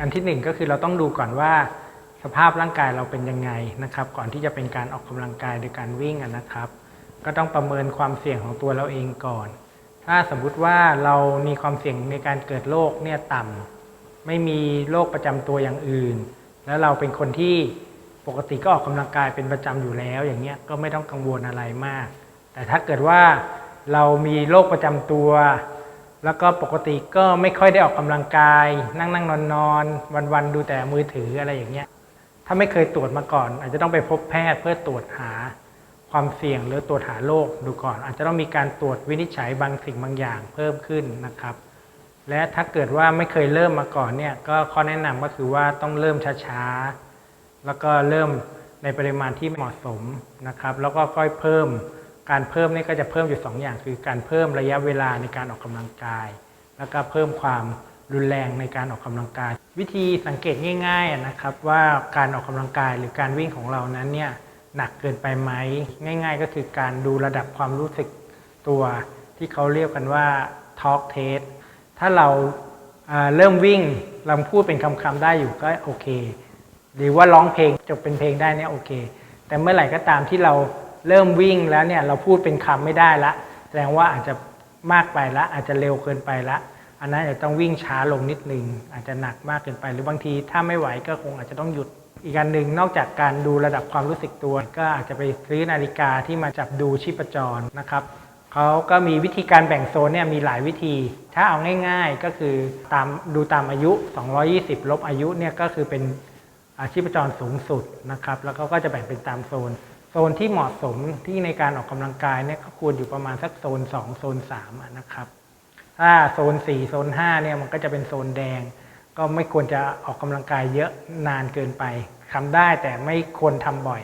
อันที่หนึ่งก็คือเราต้องดูก่อนว่าสภาพร่างกายเราเป็นยังไงนะครับ ก่อนที่จะเป็นการออกกำลังกายโดยการวิ่งนะครับ ก็ต้องประเมินความเสี่ยงของตัวเราเองก่อน ถ้าสมมุติว่าเรามีความเสี่ยงในการเกิดโรคเนี่ยต่ำไม่มีโรคประจำตัวอย่างอื่น แล้วเราเป็นคนที่ปกติก็ออกกำลังกายเป็นประจำอยู่แล้ว อย่างเงี้ยก็ไม่ต้องกังวลอะไรมาก แต่ถ้าเกิดว่าเรามีโรคประจำตัว แล้วก็ปกติก็ไม่ค่อยได้ออกกำลังกาย นั่งนั่งนอนนอนวันวันดูแต่มือถืออะไรอย่างเงี้ยถ้าไม่เคยตรวจมาก่อน อาจจะต้องไปพบแพทย์เพื่อตรวจหาความเสี่ยงหรือตรวจหาโรคดูก่อน อาจจะต้องมีการตรวจวินิจฉัยบางสิ่งบางอย่างเพิ่มขึ้นนะครับ และถ้าเกิดว่าไม่เคยเริ่มมาก่อนเนี่ยก็ข้อแนะนำก็คือว่าต้องเริ่มช้าๆแล้วก็เริ่มในปริมาณที่เหมาะสมนะครับ แล้วก็ค่อยเพิ่ม การเพิ่มนี่ก็จะเพิ่มอยู่สองอย่าง คือการเพิ่มระยะเวลาในการออกกำลังกาย แล้วก็เพิ่มความรุนแรงในการออกกำลังกาย วิธีสังเกตง่ายๆนะครับว่าการออกกำลังกายหรือการวิ่งของเรานั้นเนี่ยหนักเกินไปไหมง่าย ๆ ก็คือการดูระดับความรู้สึกตัว ที่เขาเรียกกันว่า talk test ถ้าเราาเริ่มวิ่งเราพูดเป็นคำๆได้อยู่ก็โอเค หรือว่าร้องเพลงจบเป็นเพลงได้เนี่ยโอเค แต่เมื่อไหร่ก็ตามที่เรา เริ่มวิ่งแล้วเนี่ยเราพูดเป็นคำไม่ได้ละ แสดงว่าอาจจะมากไปละ อาจจะเร็วเกินไปละอันนั้นอาจจะต้องวิ่งช้าลงนิดนึง อาจจะหนักมากเกินไป หรือบางทีถ้าไม่ไหวก็คงอาจจะต้องหยุดอีกอันหนึ่งนอกจากการดูระดับความรู้สึกตัว ก็อาจจะไปซื้อนาฬิกาที่มาจับดูชีพจรนะครับเขาก็มีวิธีการแบ่งโซนเนี่ยมีหลายวิธี ถ้าเอาง่ายๆก็คือตามดูตามอายุ 220 ลบอายุเนี่ยก็คือเป็นชีพจรสูงสุดนะครับ แล้วเขาก็จะแบ่งเป็นตามโซน ซนที่เหมาะสมที่ในการออกกำลังกายเนี่ยก็ควรอยู่ประมาณสักโซน 2 โซน3นะครับถ้าโซน 4 โซน5เนี่ยมันก็จะเป็นโซนแดง ก็ไม่ควรจะออกกำลังกายเยอะนานเกินไปทำได้แต่ไม่ควรทำบ่อย